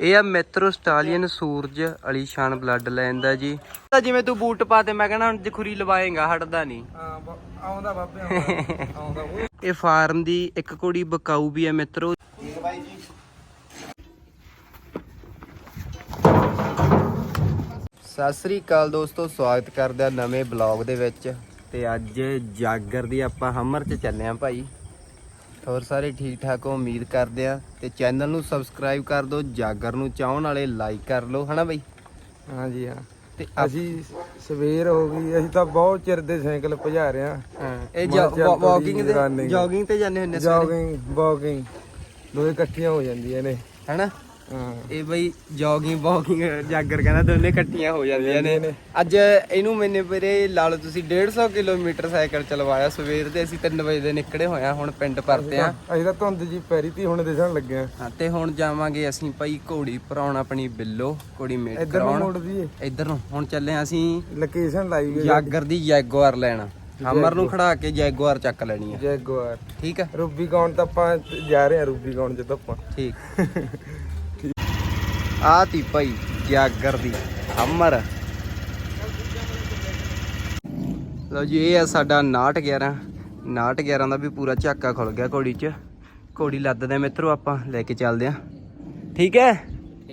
ਇਹ ਆ metro stallion Suraj Alishan bloodline ਦਾ ਜੀ। ਤਾਂ ਜਿਵੇਂ ਤੂੰ ਬੂਟ ਪਾ ਤੇ ਮੈਂ ਕਹਿੰਦਾ ਹੁਣ ਜਖੁਰੀ ਲਵਾਏਗਾ ਹਟਦਾ ਨਹੀਂ। ਹਾਂ ਬ- ਆਉਂਦਾ ਬਾਬੇ ਆਉਂਦਾ ਆਉਂਦਾ। ਉਹ ਇਹ ਫਾਰਮ ਦੀ ਇੱਕ ਕੁੜੀ ਬਕਾਊ ਵੀ ਹੈ ਮਿੱਤਰੋ। ਸਤਿ ਸ੍ਰੀ ਅਕਾਲ ਦੋਸਤੋ ਸਵਾਗਤ ਕਰਦੇ ਆ ਨਵੇਂ ਬਲੌਗ ਦੇ ਵਿੱਚ। ਤੇ ਅੱਜ ਜਾਗਰ ਦੀ ਆਪਾਂ ਹਮਰ ਚ ਚੱਲੇ ਆ ਭਾਈ। ਹੋਰ ਸਾਰੇ ਠੀਕ ਠਾਕ ਹੋ ਉਮੀਦ ਕਰਦੇ ਆ ਤੇ ਚੈਨਲ ਨੂੰ ਸਬਸਕ੍ਰਾਈਬ ਕਰ ਦਿਓ ਜਾਗਰ ਨੂੰ ਚਾਹਣ ਵਾਲੇ ਲਾਈਕ ਕਰ ਲਓ ਹਨਾ ਬਈ? ਹਾਂ ਜੀ ਹਾਂ। ਤੇ ਆਪ- ਅਸੀਂ ਸਵੇਰ ਹੋ ਗਈ ਅਸੀਂ ਤਾਂ ਬਹੁਤ ਚਿਰ ਦੇ ਸਾਈਕਲ ਭਜਾ ਰਹੇ ਹਾਂ। ਇਹ ਤੇ। ਜੋਗਿੰਗ ਤੇ ਜਾਂਦੇ ਹੁੰਦੇ ਸਵੇਰੇ? ਜੋਗਿੰਗ ਵਾਕਿੰਗ ਦੋਏ ਇਕੱਠੀਆਂ ਹੋ ਜਾਂਦੀਆਂ ਨੇ। ਹਨਾ? ਇਹ ਬਈ ਜੋਗਿੰਗ ਵਾਕਿੰਗ ਜਾਗਰ ਕਹਿੰਦਾ ਦੋਨੇ ਇਕੱਠੀਆਂ ਹੋ ਜਾਂਦੀਆਂ ਨੇ। ਅੱਜ ਇਹਨੂੰ ਮੈਨੇ ਵੀਰੇ ਲਾ ਲਓ ਤੁਸੀਂ 150 ਕਿਲੋਮੀਟਰ ਸਾਈਕਲ ਚਲਵਾਇਆ ਸਵੇਰ ਦੇ ਅਸੀਂ 3 ਵਜੇ ਦੇ ਨਿਕਲੇ ਹੋਇਆ ਹੁਣ ਪਿੰਡ ਪਰਤੇ ਆ ਅਸੀਂ ਤਾਂ ਧੁੰਦ ਜੀ ਪੈਰੀ ਤੀ ਹੁਣ ਦਿਸਣ ਲੱਗੇ ਆ ਹਾਂ, ਤੇ ਹੁਣ ਜਾਵਾਂਗੇ ਅਸੀਂ ਭਾਈ ਘੋੜੀ ਭਰਾਉਣ ਆਪਣੀ ਬਿੱਲੋ ਘੋੜੀ ਮੇਟ ਇੱਧਰ ਨੂੰ ਕਰਾਉਣ। ਇੱਧਰ ਨੂੰ ਹੁਣ ਚੱਲੇ ਅਸੀਂ ਲੋਕੇਸ਼ਨ ਲਾਈ ਗਈ ਜਾਗਰ ਦੀ ਜੈਗੁਆਰ ਲੈਣਾ। ਹਮਰ ਨੂੰ ਖੜਾ ਕੇ ਜੈਗੁਆਰ ਚੱਕ ਲੈਣੀ ਆ। ਜੈਗੁਆਰ ਠੀਕ ਆ? ਰੂਬੀ ਕੌਣ ਤਾਂ ਆਪਾਂ ਜਾ ਰਹੇ ਆ ਰੂਬੀ ਕੌਣ ਚ ਤਾਂ ਆਪਾਂ। ਠੀਕ। ਆ ਤੀ ਭਾਈ ਜਾਗਰ ਦੀ ਹਮਰ। ਲਓ ਜੀ, ਇਹ ਆ ਸਾਡਾ 911 911 ਦਾ ਵੀ ਪੂਰਾ ਝਾਕਾ ਖੁੱਲ ਗਿਆ ਘੋੜੀ 'ਚ। ਘੋੜੀ ਲੱਦਦੇ ਆ ਮਿੱਤਰੋ ਆਪਾਂ, ਲੈ ਕੇ ਚੱਲਦੇ ਆ। ਠੀਕ ਹੈ?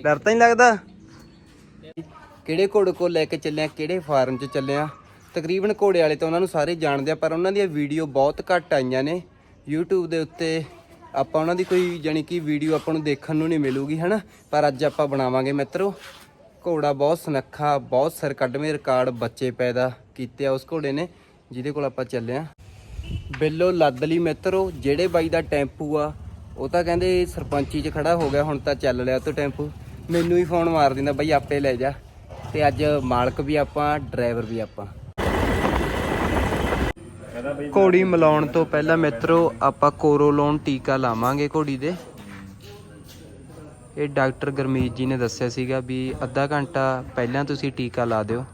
ਡਰ ਤਾਂ ਨਹੀਂ ਲੱਗਦਾ? ਕਿਹੜੇ ਘੋੜੇ ਕੋਲ ਲੈ ਕੇ ਚੱਲੇ ਆ, ਕਿਹੜੇ ਫਾਰਮ 'ਚ ਚੱਲੇ ਆ? ਤਕਰੀਬਨ ਘੋੜੇ ਵਾਲੇ ਤਾਂ ਉਹਨਾਂ ਨੂੰ ਸਾਰੇ ਜਾਣਦੇ ਆ, ਪਰ ਉਹਨਾਂ ਦੀਆਂ ਵੀਡੀਓ ਬਹੁਤ ਘੱਟ ਆਈਆਂ ਨੇ। YouTube ਦੇ ਉੱਤੇ ਆਪਾਂ ਉਹਨਾਂ ਦੀ ਕੋਈ ਜਾਨੀ ਕਿ ਵੀਡੀਓ ਆਪਾਂ ਨੂੰ ਦੇਖਣ ਨੂੰ ਨਹੀਂ ਮਿਲੂਗੀ, ਹਨਾ? ਪਰ ਅੱਜ ਆਪਾਂ ਬਣਾਵਾਂਗੇ ਮਿੱਤਰੋ, ਘੋੜਾ ਬਹੁਤ ਸੁਨੱਖਾ, ਬਹੁਤ ਸਿਰ ਕੱਢਵੇਂ ਰਿਕਾਰਡ ਬੱਚੇ ਪੈਦਾ ਕੀਤੇ ਆ ਉਸ ਘੋੜੇ ਨੇ, ਜਿਹਦੇ ਕੋਲ ਆਪਾਂ ਚੱਲੇ ਆ। ਬਿੱਲੋ ਲੱਦ ਲਈ ਮਿੱਤਰੋ, ਜਿਹੜੇ ਬਾਈ ਦਾ ਟੈਂਪੂ ਆ, ਉਹ ਤਾਂ ਕਹਿੰਦੇ ਸਰਪੰਚੀ 'ਚ ਖੜਾ ਹੋ ਗਿਆ, ਹੁਣ ਤਾਂ ਚੱਲ ਲਿਆ ਤੋ ਟੈਂਪੂ। ਮੈਨੂੰ ਹੀ ਫੋਨ ਮਾਰ ਦਿੰਦਾ, ਬਾਈ ਆਪੇ ਲੈ ਜਾ। ਤੇ ਅੱਜ ਮਾਲਕ ਵੀ ਆਪਾਂ, ਡਰਾਈਵਰ ਵੀ ਆਪਾਂ। ਘੋੜੀ ਮਿਲਾਉਣ ਤੋਂ ਪਹਿਲਾਂ ਮਿੱਤਰੋ, ਆਪਾਂ ਕੋਰੋਲੋਨ ਟੀਕਾ ਲਾਵਾਂਗੇ ਘੋੜੀ ਦੇ। ਇਹ ਡਾਕਟਰ ਗਰਮੀਤ ਜੀ ਨੇ ਦੱਸਿਆ ਸੀਗਾ ਵੀ ਅੱਧਾ ਘੰਟਾ ਪਹਿਲਾਂ ਤੁਸੀਂ ਟੀਕਾ ਲਾ ਦਿਓ।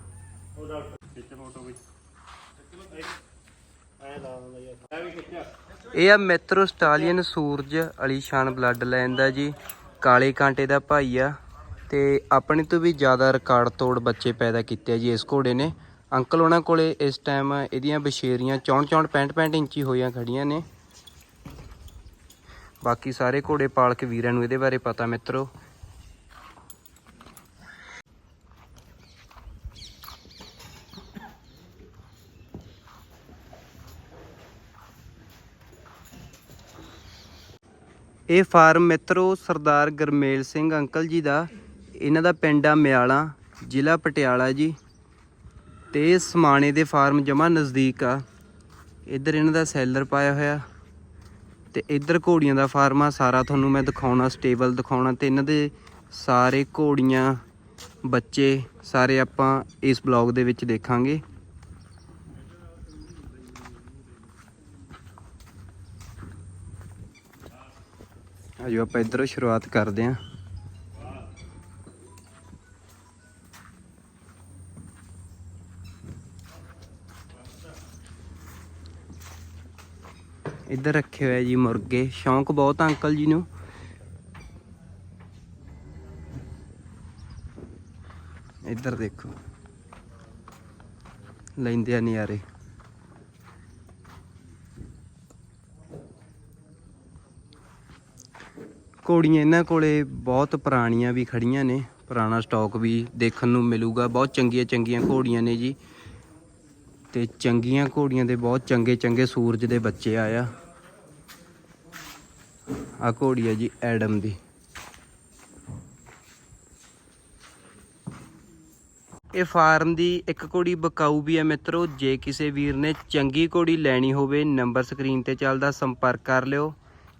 ਇਹ ਆ metro stallion Suraj Alishan bloodline ਦਾ ਜੀ। ਕਾਲੇ ਕਾਂਟੇ ਦਾ ਭਾਈ ਆ ਤੇ ਆਪਣੇ ਤੋਂ ਵੀ ਜ਼ਿਆਦਾ ਰਿਕਾਰਡ ਤੋੜ ਬੱਚੇ ਪੈਦਾ ਕੀਤੇ ਆ ਜੀ ਇਸ ਘੋੜੇ ਨੇ। ਅੰਕਲ ਉਹਨਾਂ ਕੋਲੇ ਇਸ ਟਾਈਮ ਇਹਦੀਆਂ ਬਸ਼ੇਰੀਆਂ 64 64 65 65 ਇੰਚੀ ਹੋਈਆਂ ਖੜੀਆਂ ਨੇ। ਬਾਕੀ ਸਾਰੇ ਘੋੜੇ ਪਾਲਕ ਵੀਰਾਂ ਨੂੰ ਇਹਦੇ ਬਾਰੇ ਪਤਾ ਮਿੱਤਰੋ। ਇਹ ਫਾਰਮ ਮਿੱਤਰੋ ਸਰਦਾਰ ਗਰਮੇਲ ਸਿੰਘ ਅੰਕਲ ਜੀ ਦਾ। ਇਹਨਾਂ ਦਾ ਪਿੰਡ ਆ ਮਿਆਲਾ, ਜ਼ਿਲ੍ਹਾ ਪਟਿਆਲਾ ਜੀ। ਤੇ ਸਮਾਣੇ ਦੇ ਫਾਰਮ ਜਮਾ ਨਜ਼ਦੀਕ ਆ। ਇੱਧਰ ਇਹਨਾਂ ਦਾ ਸੈਲਰ ਪਾਇਆ ਹੋਇਆ। ਤੇ ਇੱਧਰ ਘੋੜੀਆਂ ਦਾ ਫਾਰਮ ਆ, ਸਾਰਾ ਤੁਹਾਨੂੰ ਮੈਂ ਦਿਖਾਉਣਾ, ਸਟੇਬਲ ਦਿਖਾਉਣਾ। ਤੇ ਇਹਨਾਂ ਦੇ ਸਾਰੇ ਘੋੜੀਆਂ, ਬੱਚੇ, ਸਾਰੇ ਆਪਾਂ ਇਸ ਬਲੌਗ ਦੇ ਵਿੱਚ ਦੇਖਾਂਗੇ। ਆਜੋ ਆਪਾਂ ਇੱਧਰੋਂ ਸ਼ੁਰੂਆਤ ਕਰਦੇ ਆਂ। ਇੱਧਰ ਰੱਖੇ ਹੋਏ ਜੀ ਮੁਰਗੇ, ਸ਼ੌਂਕ ਬਹੁਤ ਅੰਕਲ ਜੀ ਨੂੰ। ਇੱਧਰ ਦੇਖੋ। ਲੈਂਦੇ ਆ ਨਜ਼ਾਰੇ ਘੋੜੀਆਂ ਇਹਨਾਂ ਕੋਲੇ ਬਹੁਤ ਪੁਰਾਣੀਆਂ ਵੀ ਖੜੀਆਂ ਨੇ, ਪੁਰਾਣਾ ਸਟਾਕ ਵੀ ਦੇਖਣ ਨੂੰ ਮਿਲੂਗਾ, ਬਹੁਤ ਚੰਗੀਆਂ ਚੰਗੀਆਂ ਘੋੜੀਆਂ ਨੇ ਜੀ। ਤੇ ਚੰਗੀਆਂ ਘੋੜੀਆਂ ਦੇ ਬਹੁਤ ਚੰਗੇ ਚੰਗੇ ਸੂਰਜ ਦੇ ਬੱਚੇ ਆਇਆ। ਆ ਘੋੜੀ ਆ ਜੀ ਐਡਮ ਦੀ। ਇਹ ਫਾਰਮ ਦੀ ਇੱਕ ਘੋੜੀ ਬਕਾਊ ਵੀ ਹੈ ਮਿੱਤਰੋ। ਜੇ ਕਿਸੇ ਵੀਰ ਨੇ ਚੰਗੀ ਘੋੜੀ ਲੈਣੀ ਹੋਵੇ, ਨੰਬਰ ਸਕਰੀਨ ਤੇ ਚੱਲਦਾ, ਸੰਪਰਕ ਕਰ ਲਿਓ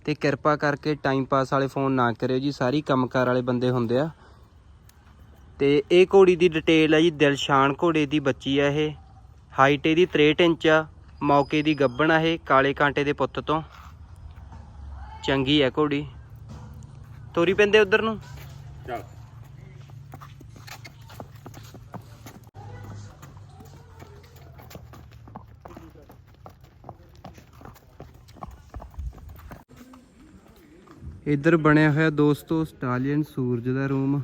ਤੇ ਕਿਰਪਾ ਕਰਕੇ ਟਾਈਮ ਪਾਸ ਵਾਲੇ ਫੋਨ ਨਾ ਕਰਿਓ ਜੀ। ਸਾਰੀ ਕੰਮਕਾਰ ਵਾਲੇ ਬੰਦੇ ਹੁੰਦੇ ਆ। ਤੇ ਇਹ ਘੋੜੀ ਦੀ ਡਿਟੇਲ ਹੈ ਜੀ, ਦਿਲਸ਼ਾਨ ਘੋੜੇ ਦੀ ਬੱਚੀ ਆ ਇਹ। ਹਾਈਟ ਇਹਦੀ 63 ਇੰਚ ਆ ਮੌਕੇ ਦੀ ਗੱਬਣ ਆ ਇਹ ਕਾਲੇ ਕਾਂਟੇ ਦੇ ਪੁੱਤ ਤੋਂ। ਚੰਗੀ ਹੈ ਘੋੜੀ। ਤੋਰੀ ਪੈਂਦੇ ਉਧਰ ਨੂੰ? ਇੱਧਰ ਬਣਿਆ ਹੋਇਆ ਦੋਸਤੋ ਸਟਾਲੀਅਨ ਸੂਰਜ ਦਾ ਰੂਮ।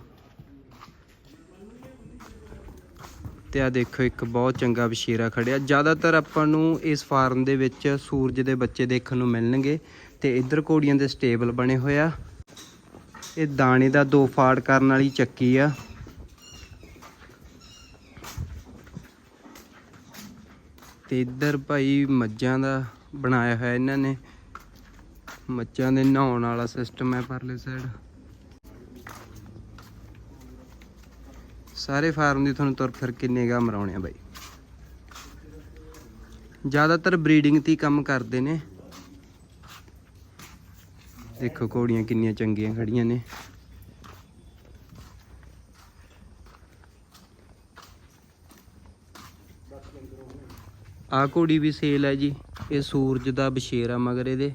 ਤੇ ਆ ਦੇਖੋ ਇੱਕ ਬਹੁਤ ਚੰਗਾ ਵਿਸ਼ੇਰਾ ਖੜਿਆ। ਜ਼ਿਆਦਾਤਰ ਆਪਾਂ ਨੂੰ ਇਸ ਫਾਰਮ ਦੇ ਵਿੱਚ ਸੂਰਜ ਦੇ ਬੱਚੇ ਦੇਖਣ ਨੂੰ ਮਿਲਣਗੇ ਤੇ ਇੱਧਰ ਘੋੜੀਆਂ ਦੇ ਸਟੇਬਲ ਬਣੇ ਹੋਇਆ ਇਹ ਦਾਣੇ ਦਾ ਦੋ ਫਾੜ ਕਰਨ ਵਾਲੀ ਚੱਕੀ ਆ। ਤੇ ਇੱਧਰ ਭਾਈ ਮੱਝਾਂ ਦਾ ਬਣਾਇਆ ਹੋਇਆ ਇਹਨਾਂ ਨੇ। ਮੱਝਾਂ ਦੇ ਨਹਾਉਣ ਵਾਲਾ ਸਿਸਟਮ ਹੈ ਪਰਲੇ ਸਾਈਡ ਸਾਰੇ ਫਾਰਮ ਦੀ ਤੁਹਾਨੂੰ ਤੁਰ ਫਿਰ ਕੇ ਨਿਗਾਹ ਮਰਾਉਣੇ ਆ ਬਾਈ। ਜ਼ਿਆਦਾਤਰ ਬਰੀਡਿੰਗ ਤੇ ਹੀ ਕੰਮ ਕਰਦੇ ਨੇ। ਦੇਖੋ ਘੋੜੀਆਂ ਕਿੰਨੀਆਂ ਚੰਗੀਆਂ ਖੜੀਆਂ ਨੇ। ਆ ਘੋੜੀ ਵੀ ਸੇਲ ਹੈ ਜੀ, ਇਹ ਸੂਰਜ ਦਾ ਬਸ਼ੇਰਾ ਮਗਰ ਇਹਦੇ।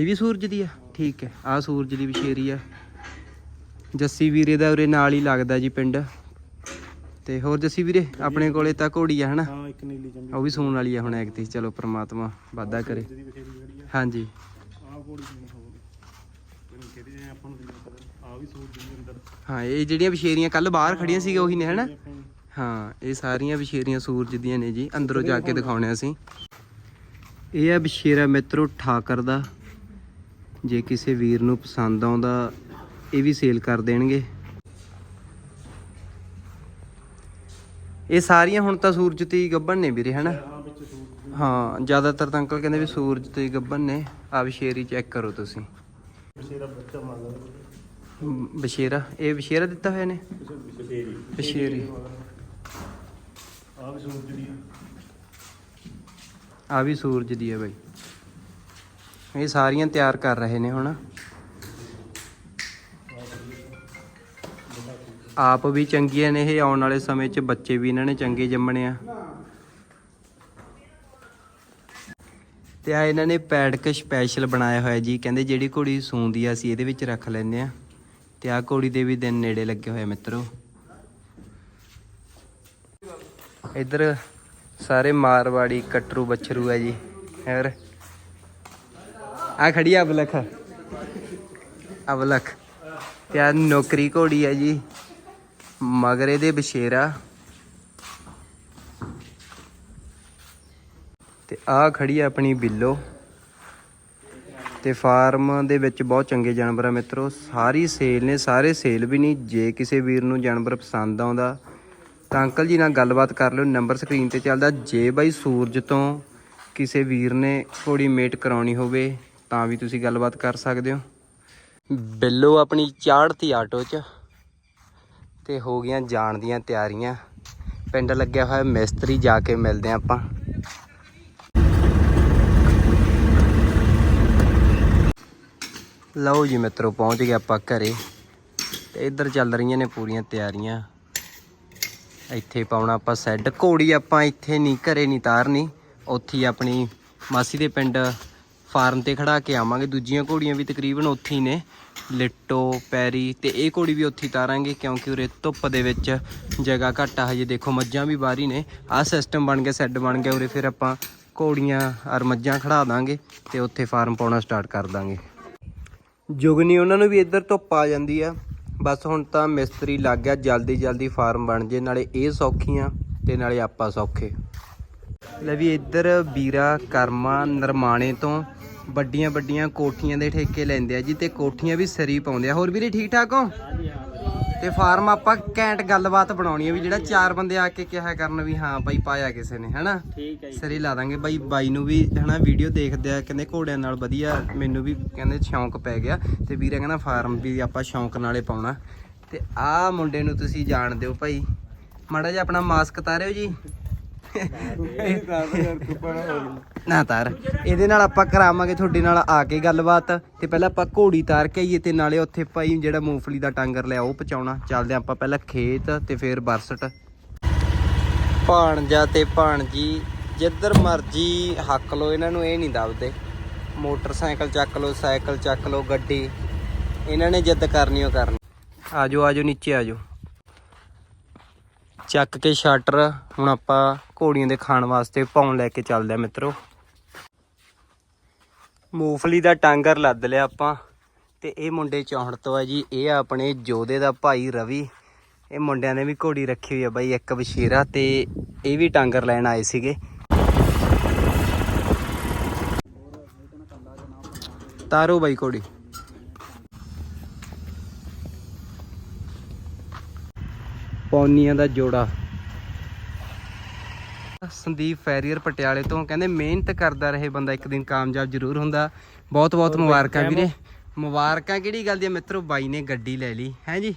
ਇਹ ਵੀ ਸੂਰਜ ਦੀ ਆ। ਠੀਕ ਹੈ ਆ ਸੂਰਜ ਦੀ ਬਸ਼ੇਰੀ ਆ। ਜੱਸੀ ਵੀਰੇ ਦਾ ਉਰੇ ਨਾਲ ਹੀ ਲੱਗਦਾ ਜੀ ਪਿੰਡ। ਤੇ ਹੋਰ ਜੱਸੀ ਵੀਰੇ ਆਪਣੇ ਕੋਲੇ ਤਾਂ ਘੋੜੀ ਆ ਹਨਾ? ਹਾਂ ਇੱਕ ਨੀਲੀ ਚੰਗੀ ਉਹ ਵੀ ਸੂਣ ਵਾਲੀ ਆ ਹੁਣ ਐਕਤੀ ਚਲੋ ਪ੍ਰਮਾਤਮਾ ਵਾਧਾ ਕਰੇ। ਬਥੇਰੀ ਆ। ਹਾਂਜੀ। ਆਹ ਕੋੜੀ ਕਿੰਨੀ ਹੋਊਗੀ ਕਿੰਨੀ ਕਿਹਦੀ ਜੇ ਆਪਾਂ ਨੂੰ ਕਿੰਨੀ ਪਤਾ ਆ ਵੀ ਸੂਰਜ ਦੇ ਅੰਦਰ। ਹਾਂ ਇਹ ਜਿਹੜੀਆਂ ਬਸ਼ੇਰੀਆਂ ਕੱਲ ਬਾਹਰ ਖੜੀਆਂ ਸੀਗੀਆਂ ਉਹੀ ਨੇ ਹਨਾ? ਹਾਂ ਇਹ ਸਾਰੀਆਂ ਬਸ਼ੇਰੀਆਂ ਸੂਰਜ ਦੀਆਂ ਨੇ ਜੀ। ਅੰਦਰੋਂ ਜਾ ਕੇ ਦਿਖਾਉਣੇ ਅਸੀਂ। ਇਹ ਆ ਬਸ਼ੇਰਾ ਮਿੱਤਰੋ ਠਾਕਰ ਦਾ। ਜੇ ਕਿਸੇ ਵੀਰ ਨੂੰ ਪਸੰਦ ਆਉਂਦਾ ਇਹ ਵੀ ਸੇਲ ਕਰ ਦੇਣਗੇ। ਇਹ ਸਾਰੀਆਂ ਹੁਣ ਤਾਂ ਸੂਰਜ ਤੇ ਹੀ ਨੇ ਵੀਰੇ ਹਨਾ? ਹਾਂ ਜ਼ਿਆਦਾਤਰ ਤਾਂ ਅੰਕਲ ਕਹਿੰਦੇ ਵੀ ਸੂਰਜ ਤੇ ਹੀ ਨੇ। ਆ ਬਸ਼ੇਰੀ ਚੈੱਕ ਕਰੋ ਤੁਸੀਂ। ਬਸ਼ੇਰਾ ਇਹ ਬਸ਼ੇਰਾ ਦਿੱਤਾ ਹੋਇਆ ਨੇ? ਬਸ਼ੇਰੀ। ਆ ਵੀ ਸੂਰਜ ਦੀ ਆ। ਆ ਵੀ ਸੂਰਜ ਦੀ ਹੈ ਬਾਈ। ਇਹ ਸਾਰੀਆਂ ਤਿਆਰ ਕਰ ਰਹੇ ਨੇ ਹੁਣ। ਆਪ ਵੀ ਚੰਗੀਆਂ ਨੇ ਇਹ, ਆਉਣ ਵਾਲੇ ਸਮੇਂ 'ਚ ਬੱਚੇ ਵੀ ਇਹਨਾਂ ਨੇ ਚੰਗੇ ਜੰਮਣੇ ਆ। ਤੇ ਆ ਇਹਨਾਂ ਨੇ ਪੈਡਕ ਸਪੈਸ਼ਲ ਬਣਾਇਆ ਹੋਇਆ ਜੀ, ਕਹਿੰਦੇ ਜਿਹੜੀ ਘੋੜੀ ਸੂੰਦੀ ਆ ਅਸੀਂ ਇਹਦੇ ਵਿੱਚ ਰੱਖ ਲੈਂਦੇ ਆ। ਤੇ ਆ ਘੋੜੀ ਦੇ ਵੀ ਦਿਨ ਨੇੜੇ ਲੱਗੇ ਹੋਏ ਆ ਮਿੱਤਰੋ। ਇੱਧਰ ਸਾਰੇ ਮਾਰਵਾੜੀ ਕਟਰੂ ਬਛਰੂ ਹੈ ਜੀ, ਹੋਰ। ਆ ਖੜੀ ਆ ਅਬਲਖ। ਅਬਲਖ, ਤੇ ਆ ਨੌਕਰੀ ਘੋੜੀ ਹੈ ਜੀ। ਮਗਰੇ ਦੇ ਬਸ਼ੇਰਾ ਤੇ ਆ ਖੜੀ ਆ ਆਪਣੀ ਬਿੱਲੋ। ਤੇ ਫਾਰਮ ਦੇ ਵਿੱਚ ਬਹੁਤ ਚੰਗੇ ਜਾਨਵਰ ਆ ਮਿੱਤਰੋ। ਸਾਰੀ ਸੇਲ ਨੇ, ਸਾਰੇ ਸੇਲ ਵੀ ਨਹੀਂ। ਜੇ ਕਿਸੇ ਵੀਰ ਨੂੰ ਜਾਨਵਰ ਪਸੰਦ ਆਉਂਦਾ, ਤਾਂ ਅੰਕਲ ਜੀ ਨਾਲ ਗੱਲਬਾਤ ਕਰ ਲਿਓ। ਨੰਬਰ ਸਕਰੀਨ ਤੇ ਚੱਲਦਾ। ਜੇ ਬਾਈ ਸੂਰਜ ਤੋਂ ਕਿਸੇ ਵੀਰ ਨੇ ਘੋੜੀ ਮੇਟ ਕਰਾਉਣੀ ਹੋਵੇ ਤਾਂ ਵੀ ਤੁਸੀਂ ਗੱਲਬਾਤ ਕਰ ਸਕਦੇ ਹੋ। ਬਿੱਲੋ ਆਪਣੀ ਚਾੜਤੀ ਆਟੋ 'ਚ ਤੇ ਹੋ ਗਈਆਂ ਜਾਣ ਦੀਆਂ ਤਿਆਰੀਆਂ। ਪਿੰਡ ਲੱਗਿਆ ਹੋਇਆ ਮਿਸਤਰੀ ਜਾ ਕੇ ਮਿਲਦੇ ਹਾਂ ਆਪਾਂ। ਲਓ ਜੀ ਮਿੱਤਰੋ, ਪਹੁੰਚ ਗਏ ਆਪਾਂ ਘਰੇ। ਤੇ ਇੱਧਰ ਚੱਲ ਰਹੀਆਂ ਨੇ ਪੂਰੀਆਂ ਤਿਆਰੀਆਂ। ਇੱਥੇ ਪਾਉਣਾ ਆਪਾਂ ਸੈੱਡ। ਘੋੜੀ ਆਪਾਂ ਇੱਥੇ ਨਹੀਂ, ਘਰੇ ਨਹੀਂ ਤਾਰਨੀ। ਉੱਥੇ ਹੀ ਆਪਣੀ ਮਾਸੀ ਦੇ ਪਿੰਡ ਫਾਰਮ ਤੇ ਖੜਾ ਕੇ ਆਵਾਂਗੇ। ਦੂਜੀਆਂ ਘੋੜੀਆਂ ਵੀ ਤਕਰੀਬਨ ਉੱਥੇ ਹੀ ਨੇ। ਲਿੱਟੋ, ਪੈਰੀ ਤੇ ਇਹ ਘੋੜੀ ਵੀ ਉੱਥੇ ਹੀ ਤਾਰਾਂਗੇ ਕਿਉਂਕਿ ਉਰੇ ਧੁੱਪ ਦੇ ਵਿੱਚ ਜਗ੍ਹਾ ਘੱਟ ਆ। ਹਜੇ ਦੇਖੋ ਮੱਝਾਂ ਵੀ ਬਾਹਰੀ ਨੇ। ਆਹ ਸਿਸਟਮ ਬਣ ਗਿਆ ਸੈੱਡ ਬਣ ਗਿਆ। ਉਰੇ ਫਿਰ ਆਪਾਂ ਘੋੜੀਆਂ ਔਰ ਮੱਝਾਂ ਖੜਾ ਦਾਂਗੇ ਤੇ ਉੱਥੇ ਫਾਰਮ ਪਾਉਣਾ ਸਟਾਰਟ ਕਰ ਦਾਂਗੇ। ਜੁਗਨੀ, ਉਹਨਾਂ ਨੂੰ ਵੀ ਇੱਧਰ ਧੁੱਪ ਆ ਜਾਂਦੀ ਆ। ਬਸ ਹੁਣ ਤਾਂ ਮਿਸਤਰੀ ਲੱਗ ਗਿਆ। ਜਲਦੀ ਜਲਦੀ ਫਾਰਮ ਬਣ ਜੇ। ਨਾਲੇ ਇਹ ਸੌਖੀਆਂ ਤੇ ਨਾਲੇ ਆਪਾਂ ਸੌਖੇ। ਲੈ ਵੀ ਇੱਧਰ ਵੀਰਾ ਕਰਮਾ ਨਰਮਾਣੇ ਤੋਂ ਵੱਡੀਆਂ ਵੱਡੀਆਂ ਕੋਠੀਆਂ ਦੇ ਠੇਕੇ ਲੈਂਦੇ ਆ ਜੀ ਤੇ ਕੋਠੀਆਂ ਵੀ ਸਰੀ ਪਾਉਂਦੇ ਆ। ਹੋਰ ਵੀਰੇ ਠੀਕ ਠਾਕ ਹੋ? ਤੇ ਫਾਰਮ ਆਪਾਂ ਘੈਂਟ ਗੱਲਬਾਤ ਬਣਾਉਣੀ ਆ ਵੀ ਜਿਹੜਾ ਚਾਰ ਬੰਦੇ ਆ ਕੇ ਕਿਹਾ ਕਰਨ ਵੀ ਹਾਂ ਬਾਈ ਪਾਇਆ ਕਿਸੇ ਨੇ ਹਨਾ? ਠੀਕ ਹੈ ਸਰੀ ਲਾ ਦਾਂਗੇ। ਬਾਈ ਬਾਈ ਨੂੰ ਵੀ ਹਨਾ ਵੀਡੀਓ ਦੇਖਦੇ ਆ ਕਹਿੰਦੇ ਘੋੜਿਆਂ ਨਾਲ ਵਧੀਆ ਮੈਨੂੰ ਵੀ ਕਹਿੰਦੇ ਸ਼ੌਂਕ ਪੈ ਗਿਆ ਤੇ ਵੀਰੇ ਕਹਿੰਦਾ ਫਾਰਮ ਵੀ ਆਪਾਂ ਸ਼ੌਂਕ ਨਾਲੇ ਪਾਉਣਾ। ਤੇ ਆਹ ਮੁੰਡੇ ਨੂੰ ਤੁਸੀਂ ਜਾਣਦੇ ਹੋ ਭਾਈ। ਮਾੜਾ ਜਿਹਾ ਆਪਣਾ ਮਾਸਕ ਤਾਰਿਓ ਜੀ। ਨਾ ਤਾਰ। ਇਹਦੇ ਨਾਲ ਆਪਾਂ ਕਰਾਵਾਂਗੇ ਤੁਹਾਡੇ ਨਾਲ ਆ ਕੇ ਗੱਲਬਾਤ। ਤੇ ਪਹਿਲਾਂ ਆਪਾਂ ਘੋੜੀ ਤਾਰ ਕੇ ਆਈਏ ਤੇ ਨਾਲੇ ਉੱਥੇ ਭਾਈ ਜਿਹੜਾ ਮੂੰਗਫਲੀ ਦਾ ਟਾਂਗਰ ਲਿਆ ਉਹ ਪਚਾਉਣਾ ਚੱਲਦੇ ਆਪਾਂ ਪਹਿਲਾਂ ਖੇਤ ਤੇ ਫਿਰ ਬਰਸਟ। ਭਾਣਜਾ ਤੇ ਭਾਣਜੀ, ਜਿੱਧਰ ਮਰਜ਼ੀ ਹੱਕ ਲੋ ਇਹਨਾਂ ਨੂੰ ਇਹ ਨਹੀਂ ਦੱਬਦੇ। ਮੋਟਰਸਾਈਕਲ ਚੱਕ ਲੋ ਸਾਈਕਲ ਚੱਕ ਲੋ ਗੱਡੀ। ਇਹਨਾਂ ਨੇ ਜਿੱਦ ਕਰਨੀ, ਉਹ ਕਰਨੀ। ਆਜੋ ਆਜੋ ਨੀਚੇ ਆਜੋ ਚੱਕ ਕੇ ਸ਼ਟਰ ਹੁਣ ਆਪਾਂ ਘੋੜੀਆਂ ਦੇ ਖਾਣ ਵਾਸਤੇ ਪਾਉਣ ਲੈ ਕੇ ਚੱਲਦੇ ਆ ਮਿੱਤਰੋ। ਮੂੰਗਫਲੀ ਦਾ ਟਾਂਗਰ ਲੱਦ ਲਿਆ ਆਪਾਂ ਤੇ ਇਹ ਮੁੰਡੇ ਚੌਹਣ ਤੋਂ ਆ ਜੀ। ਇਹ ਆ ਆਪਣੇ ਜੋਦੇ ਦਾ ਭਾਈ ਰਵੀ। ਇਹ ਮੁੰਡਿਆਂ ਨੇ ਵੀ ਘੋੜੀ ਰੱਖੀ ਹੋਈ ਆ ਬਾਈ, ਇੱਕ ਬਸ਼ੀਰਾ ਤੇ ਇਹ ਵੀ ਟਾਂਗਰ ਲੈਣ ਆਏ ਸੀਗੇ। ਤਾਰੋ ਬਾਈ ਘੋੜੀ। ਪੌਨੀਆਂ ਦਾ ਜੋੜਾ। ਸੰਦੀਪ ਫੈਰੀਅਰ ਪਟਿਆਲੇ ਤੋਂ ਕਹਿੰਦੇ ਮਿਹਨਤ ਕਰਦਾ ਰਹੇ ਬੰਦਾ ਇੱਕ ਦਿਨ ਕਾਮਯਾਬ ਜ਼ਰੂਰ ਹੁੰਦਾ। ਬਹੁਤ ਬਹੁਤ ਮੁਬਾਰਕਾਂ ਵੀਰੇ। ਮੁਬਾਰਕਾਂ ਕਿਹੜੀ ਗੱਲ ਦੀ ਆ ਮਿੱਤਰੋ ਬਾਈ ਨੇ ਗੱਡੀ ਲੈ ਲਈ। ਹੈ ਜੀ?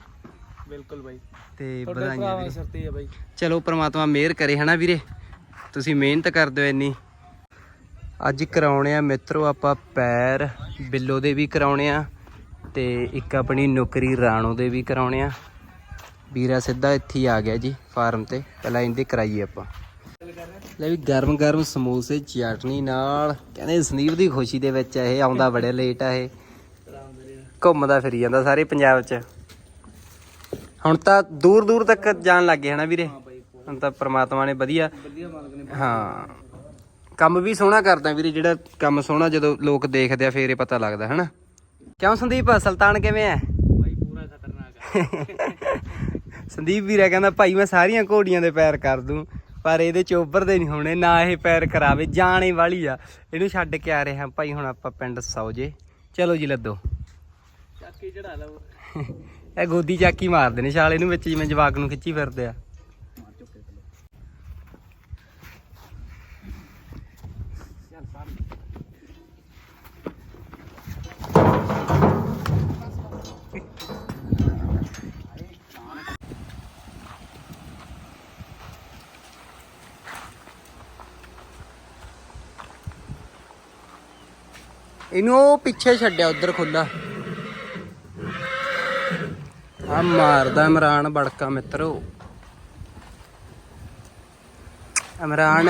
ਬਿਲਕੁਲ ਬਾਈ। ਤੇ ਵਧਾਈਆਂ ਵੀਰੇ। ਬਾਈ। ਚਲੋ ਪ੍ਰਮਾਤਮਾ ਮਿਹਰ ਕਰੇ ਹਨਾ ਵੀਰੇ? ਤੁਸੀਂ ਮਿਹਨਤ ਕਰਦੇ ਹੋ ਇੰਨੀ। ਅੱਜ ਕਰਾਉਣੇ ਆ ਮਿੱਤਰੋ ਆਪਾਂ ਪੈਰ ਬਿੱਲੋ ਦੇ ਵੀ ਕਰਾਉਣੇ ਆ ਤੇ ਇੱਕ ਆਪਣੀ ਨੌਕਰੀ ਰਾਣੋ ਦੇ ਵੀ ਕਰਾਉਣੇ ਆ। ਵੀਰਾ ਸਿੱਧਾ ਇੱਥੇ ਹੀ ਆ ਗਿਆ ਜੀ ਫਾਰਮ ਤੇ। ਪਹਿਲਾਂ ਇਹਦੇ ਕਰਾਈਏ ਆਪਾਂ। ਲੈ ਵੀ ਗਰਮ ਗਰਮ ਸਮੋਸੇ ਚਟਨੀ ਨਾਲ। ਕਹਿੰਦੇ ਸੰਦੀਪ ਦੀ ਖੁਸ਼ੀ ਦੇ ਵਿੱਚ ਇਹ ਆਉਂਦਾ ਬੜੇ ਲੇਟ ਆ ਇਹ। ਘੁੰਮਦਾ ਫਿਰੀ ਜਾਂਦਾ ਸਾਰੇ ਪੰਜਾਬ 'ਚ। ਹੁਣ ਤਾਂ ਦੂਰ ਦੂਰ ਤੱਕ ਜਾਣ ਲੱਗ ਗਏ ਹਨਾ ਵੀਰੇ। ਹੁਣ ਤਾਂ ਪ੍ਰਮਾਤਮਾ ਨੇ ਵਧੀਆ ਹਾਂ। ਕੰਮ ਵੀ ਸੋਹਣਾ ਕਰਦਾ ਵੀਰੇ ਜਿਹੜਾ ਕੰਮ ਸੋਹਣਾ ਜਦੋਂ ਲੋਕ ਦੇਖਦੇ ਆ ਫੇਰ ਇਹ ਪਤਾ ਲੱਗਦਾ ਹਨਾ। ਕਿਉਂ ਸੰਦੀਪ ਸੁਲਤਾਨ ਕਿਵੇਂ ਆ? ਬਾਈ ਪੂਰਾ ਖਤਰਨਾਕ ਸੰਦੀਪ ਵੀਰਾ ਕਹਿੰਦਾ ਭਾਈ ਮੈਂ ਸਾਰੀਆਂ ਘੋੜੀਆਂ ਦੇ ਪੈਰ ਕਰ ਦੂੰ ਪਰ ਇਹਦੇ ਚ ਉੱਭਰਦੇ ਨਹੀਂ ਹੋਣੇ ਨਾ ਇਹ ਪੈਰ ਕਰਾਵੇ ਜਾਣੇ ਵਾਲੀ ਆ। ਇਹਨੂੰ ਛੱਡ ਕੇ ਆ ਰਹੇ ਹਾਂ ਭਾਈ ਹੁਣ ਆਪਾਂ ਪਿੰਡ ਸੌਜੇ। ਚਲੋ ਜੀ ਲੱਦੋ। ਚੱਕੀ ਚੜਾ ਲਓ। ਇਹ ਗੋਦੀ ਚਾਕੀ ਮਾਰਦੇ ਨੇ ਛਾਲੇ ਨੂੰ ਵਿੱਚ ਜਿਵੇਂ ਜਵਾਕ ਨੂੰ ਖਿੱਚੀ ਫਿਰਦੇ ਆ। ਇਹਨੂੰ ਉਹ ਪਿੱਛੇ ਛੱਡਿਆ, ਉਧਰ ਖੁੱਲਾ ਆ ਮਾਰਦਾ ਇਮਰਾਨ ਬੜਕਾ ਮਿੱਤਰੋ। ਇਮਰਾਨ।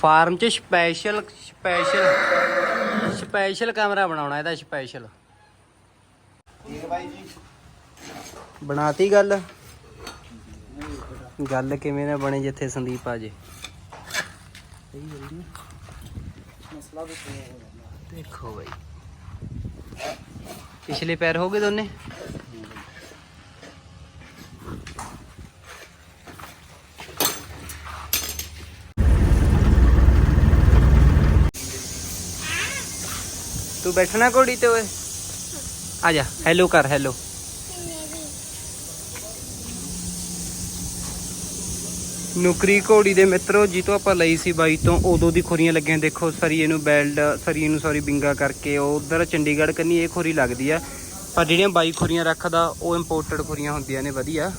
ਫਾਰਮ 'ਚ ਸਪੈਸ਼ਲ ਸਪੈਸ਼ਲ ਸਪੈਸ਼ਲ ਕੈਮਰਾ ਬਣਾਉਣਾ ਇਹਦਾ ਸਪੈਸ਼ਲ ਬਣਾਤੀ ਗੱਲ। ਗੱਲ ਕਿਵੇਂ ਨਾ ਬਣੇ ਜਿੱਥੇ ਸੰਦੀਪ ਆ ਜੇ। ਦੇਖੋ ਬਾਈ। ਪਿਛਲੇ ਪੈਰ ਹੋ ਗਏ ਦੋਨੇ? ਤੂੰ ਬੈਠਣਾ ਘੋੜੀ ਤੇ ਓਏ? ਆ ਜਾ ਹੈਲੋ ਕਰ ਹੈਲੋ ਨੁਕਰੀ ਘੋੜੀ ਦੇ ਮਿੱਤਰੋ, ਜੀ ਤੋਂ ਆਪਾਂ ਲਈ ਸੀ ਬਾਈ ਤੋਂ, ਉਦੋਂ ਦੀ ਖੁਰੀਆਂ ਲੱਗੀਆਂ, ਦੇਖੋ ਸਰੀਏ ਨੂੰ ਬੈਲਡ ਸਰੀਏ ਨੂੰ ਸੌਰੀ ਬਿੰਗਾ ਕਰਕੇ, ਉਹ ਉਧਰ ਚੰਡੀਗੜ੍ਹ ਕੰਨੀ ਇਹ ਖੁਰੀ ਲੱਗਦੀ ਆ। ਪਰ ਜਿਹੜੀਆਂ ਬਾਈ ਖੁਰੀਆਂ ਰੱਖਦਾ, ਉਹ ਇੰਪੋਰਟਡ ਖੁਰੀਆਂ ਹੁੰਦੀਆਂ ਨੇ, ਵਧੀਆ।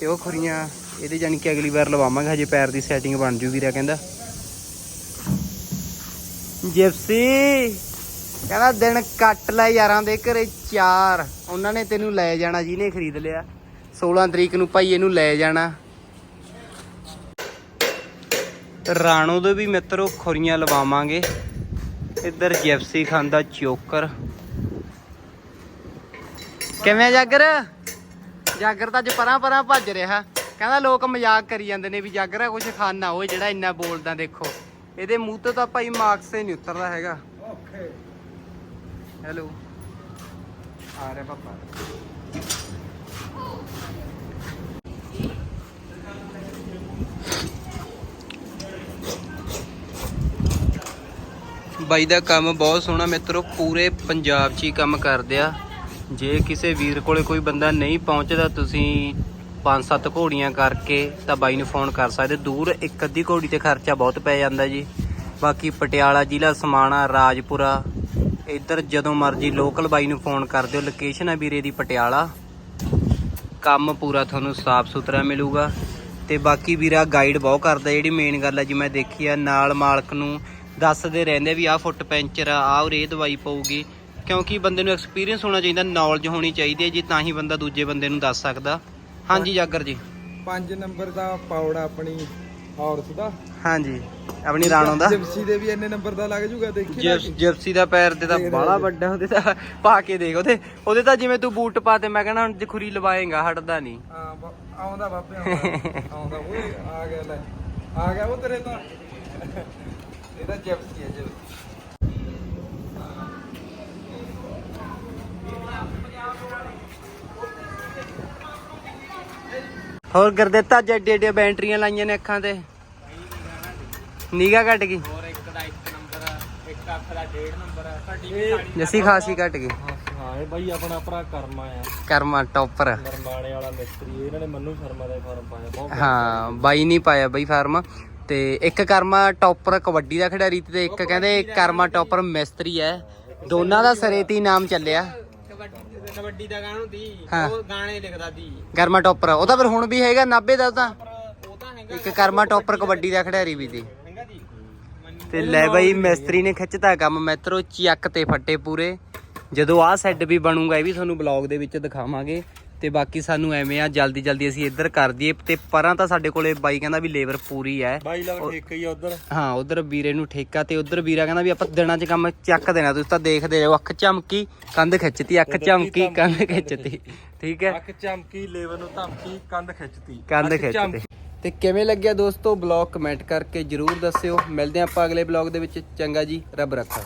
ਤੇ ਉਹ ਖੁਰੀਆਂ ਇਹਦੇ ਜਾਨੀ ਕਿ ਅਗਲੀ ਵਾਰ ਲਵਾਵਾਂਗੇ, ਹਜੇ ਪੈਰ ਦੀ ਸੈਟਿੰਗ ਬਣ ਜੂ ਵੀਰਾ ਕਹਿੰਦਾ। ਜਿਪਸੀ, ਕਹਿੰਦਾ ਦਿਨ ਕੱਟ ਲੈ ਯਾਰਾਂ ਦੇ ਘਰੇ ਚਾਰ। ਉਹਨਾਂ ਨੇ ਤੈਨੂੰ ਲੈ ਜਾਣਾ, ਜਿਹਨੇ ਖਰੀਦ ਲਿਆ। 16 ਤਰੀਕ ਨੂੰ ਭਾਈ ਇਹਨੂੰ ਲੈ ਜਾਣਾ। ਰਾਣੋ ਦੇ ਵੀ ਮਿੱਤਰੋ ਖੁਰੀਆਂ ਲਵਾਵਾਂਗੇ। ਇੱਧਰ ਜਿਪਸੀ ਖਾਂਦਾ ਚੋਕਰ। ਕਿਵੇਂ ਆ ਜਾਗਰ? ਜਾਗਰ ਤਾਂ ਅੱਜ ਪਰਾਂ ਪਰਾਂ ਭੱਜ ਰਿਹਾ। ਕਹਿੰਦਾ ਲੋਕ ਮਜ਼ਾਕ ਕਰੀ ਜਾਂਦੇ ਨੇ ਵੀ ਜਾਗਰ ਕੁਝ ਖਾਣਾ ਹੋਏ ਜਿਹੜਾ ਇੰਨਾ ਬੋਲਦਾ ਦੇਖੋ। ਇਹਦੇ ਮੂੰਹ ਤੋਂ ਤਾਂ ਭਾਈ ਮਾਰਕਸ ਹੀ ਨਹੀਂ ਉਤਰਦਾ ਹੈਗਾ। ਓਕੇ। ਹੈਲੋ ਆ ਰਿਹਾ ਪਾਪਾ। ਬਾਈ ਦਾ ਕੰਮ ਬਹੁਤ ਸੋਹਣਾ ਮਿੱਤਰੋ, ਪੂਰੇ ਪੰਜਾਬ 'ਚ ਹੀ ਕੰਮ ਕਰਦੇ ਆ। ਜੇ ਕਿਸੇ ਵੀਰ ਕੋਲੇ ਕੋਈ ਬੰਦਾ ਨਹੀਂ ਪਹੁੰਚਦਾ ਤੁਸੀਂ ਪੰਜ ਸੱਤ ਘੋੜੀਆਂ ਕਰਕੇ ਤਾਂ ਬਾਈ ਨੂੰ ਫੋਨ ਕਰ ਸਕਦੇ। ਦੂਰ ਇੱਕ ਅੱਧੀ ਘੋੜੀ ਤੇ ਖਰਚਾ ਬਹੁਤ ਪੈ ਜਾਂਦਾ ਜੀ। ਬਾਕੀ ਪਟਿਆਲਾ ਜ਼ਿਲ੍ਹਾ, ਸਮਾਣਾ, ਰਾਜਪੁਰਾ, ਇੱਧਰ ਜਦੋਂ ਮਰਜ਼ੀ ਲੋਕਲ ਬਾਈ ਨੂੰ ਫੋਨ ਕਰ ਦਿਓ। ਲੋਕੇਸ਼ਨ ਹੈ ਵੀਰੇ ਦੀ ਪਟਿਆਲਾ। ਕੰਮ ਪੂਰਾ ਤੁਹਾਨੂੰ ਸਾਫ਼ ਸੁਥਰਾ ਮਿਲੂਗਾ। ਤੇ ਬਾਕੀ ਵੀਰਾ ਗਾਈਡ ਬਹੁਤ ਕਰਦਾ। ਜਿਹੜੀ ਮੇਨ ਗੱਲ ਹੈ ਜੀ, ਮੈਂ ਦੇਖੀ ਆ, ਨਾਲ ਮਾਲਕ ਨੂੰ ਦੱਸਦੇ ਰਹਿੰਦੇ ਵੀ ਆਹ ਫੁੱਟ ਪੈਂਚਰ ਆ ਆਹ ਉਰੇ ਇਹ ਦਵਾਈ ਪਊਗੀ। ਕਿਉਂਕਿ ਬੰਦੇ ਨੂੰ ਐਕਸਪੀਰੀਅੰਸ ਹੋਣਾ ਚਾਹੀਦਾ ਨੌਲੇਜ ਹੋਣੀ ਚਾਹੀਦੀ ਹੈ ਜੀ ਤਾਂ ਹੀ ਬੰਦਾ ਦੂਜੇ ਬੰਦੇ ਨੂੰ ਦੱਸ ਸਕਦਾ। ਹਾਂਜੀ ਜਾਗਰ ਜੀ। 5 ਨੰਬਰ ਦਾ ਪੌੜਾ ਆਪਣੀ ਹੋਰ ਸਿੱਧਾ ਹਾਂਜੀ ਆਪਣੀ ਰਾਣੋ ਦਾ। ਜਿਪਸੀ ਦੇ ਵੀ ਇੰਨੇ ਨੰਬਰ ਦਾ ਲੱਗ ਜੂਗਾ ਦੇਖੀ ਜਿਪਸ ਦਾ ਪੈਰ ਤੇ ਤਾਂ ਬਾਹਲਾ ਵੱਡਾ ਉਹਦੇ ਤਾਂ ਪਾ ਕੇ ਦੇਖ ਉਹਦੇ ਉਹਦੇ ਤਾਂ ਜਿਵੇਂ ਤੂੰ ਬੂਟ ਪਾ ਤੇ ਮੈਂ ਕਹਿੰਦਾ ਹੁਣ ਜਖੁਰੀ ਲਵਾਏਗਾ ਹਟਦਾ ਨਹੀਂ। ਹਾਂ ਆਉਂਦਾ ਬਾਬੇ ਆਉਂਦਾ। ਓਏ ਆ ਗਿਆ ਲੈ। ਆ ਗਿਆ ਉਹ ਤੇਰੇ ਤਾਂ। ਜਿਪਸੀ ਹੈ ਜਿਪਸੀ ਹੋਰ ਗੁਰਦਿੱਤਾ ਏਡੇ ਏਡੇ ਬੈਟਰੀਆਂ ਲਾਈਆਂ ਨੇ ਅੱਖਾਂ ਤੇ। ਨੀਗਾ ਘਟ ਗਈ। ਹੋਰ ਇੱਕ ਦਾ ਇੱਕ ਨੰਬਰ ਇੱਕ ਅੱਖ ਦਾ ਡੇਢ ਨੰਬਰ ਸਾਡੀ ਜੱਸੀ ਖਾਸੀ ਘਟ ਗਈ। ਹਾਂ ਇਹ ਬਾਈ ਆਪਣਾ ਭਰਾ ਕਰਮਾ ਆ। ਕਰਮਾ ਟੌਪਰ। ਨਰਮਾਣੇ ਵਾਲਾ ਮਿਸਤਰੀ ਇਹਨਾਂ ਨੇ ਮੰਨੂ ਸ਼ਰਮਾ ਦਾ ਫਾਰਮ ਪਾਇਆ ਬਹੁਤ ਹਾਂ ਬਾਈ ਨਹੀਂ ਪਾਇਆ ਬਾਈ ਫਾਰਮ। ਤੇ ਇੱਕ ਕਰਮਾ ਟੌਪਰ ਕਬੱਡੀ ਦਾ ਖਿਡਾਰੀ ਤੇ ਇੱਕ ਕਹਿੰਦੇ ਕਰਮਾ ਟੌਪਰ ਮਿਸਤਰੀ ਹੈ। ਦੋਨਾਂ ਦਾ ਸਰੇਤੀ ਨਾਮ ਚੱਲਿਆ। ਕਬੱਡੀ ਕਬੱਡੀ ਦਾ ਗਾਣੋ ਦੀ ਹਾਂ। ਉਹ ਗਾਣੇ ਲਿਖਦਾ ਦੀ। ਕਰਮਾ ਟੌਪਰ ਉਹ ਤਾਂ ਫਿਰ ਹੁਣ ਵੀ ਹੈਗਾ 90 ਦਾ ਉਹ ਤਾਂ। ਪਰ ਉਹ ਤਾਂ ਹੈਗਾ। ਇੱਕ ਕਰਮਾ ਟੌਪਰ ਕਬੱਡੀ ਦਾ ਖਿਡਾਰੀ ਵੀ ਸੀ ਹੈਗਾ ਜੀ ਮੰਨੂ ਤੇ ਲੈ ਬਈ ਮਿਸਤਰੀ ਨੇ ਖਿੱਚਤਾ ਕੰਮ ਮੈਤਰੋ ਚੱਕ ਤੇ ਫੱਟੇ ਪੂਰੇ। ਜਦੋਂ ਆਹ ਸੈੱਟ ਵੀ ਬਣੂਗਾ ਇਹ ਵੀ ਤੁਹਾਨੂੰ ਬਲੌਗ ਦੇ ਵਿੱਚ ਦਿਖਾਵਾਂਗੇ। ਤੇ ਬਾਕੀ ਸਾਨੂੰ ਐਵੇਂ ਆ ਜਲਦੀ ਜਲਦੀ ਅਸੀਂ ਇੱਧਰ ਕਰ ਦਈਏ। ਤੇ ਪਰਾਂ ਤਾਂ ਸਾਡੇ ਕੋਲੇ ਬਾਈ ਕਹਿੰਦਾ ਵੀ ਲੇਬਰ ਪੂਰੀ ਹੈ। ਬਾਈ ਲਵ ਠੇਕ ਹੀ ਆ ਉਧਰ। ਹਾਂ ਉਧਰ ਵੀਰੇ ਨੂੰ ਠੇਕਾ ਤੇ ਉਧਰ ਵੀਰਾ ਕਹਿੰਦਾ ਵੀ ਆਪਾਂ ਦਿਨਾਂ 'ਚ ਕੰਮ ਚੱਕ ਦੇਣਾ ਤੁਸੀਂ ਤਾਂ ਦੇਖਦੇ ਰਹੋ। ਅੱਖ ਝਮਕੀ ਕੰਧ ਖਿੱਚਤੀ ਅੱਖ ਝਮਕੀ ਕੰਧ ਖਿੱਚਤੀ। ਠੀਕ ਹੈ? ਅੱਖ ਚਮਕੀ ਲੇਵਰ ਨੂੰ ਧਮਕੀ ਕੰਧ ਖਿੱਚਤੀ। ਕੰਧ ਖਿੱਚਤੀ। ਚਮਕੀ। ਤੇ ਕਿਵੇਂ ਲੱਗਿਆ ਦੋਸਤੋ? ਬਲੌਗ ਕਮੈਂਟ ਕਰਕੇ ਜਰੂਰ ਦੱਸਿਓ। ਮਿਲਦੇ ਆਪਾਂ ਅਗਲੇ ਬਲੌਗ ਦੇ ਵਿੱਚ। ਚੰਗਾ ਜੀ ਰੱਬ ਰੱਖਾ।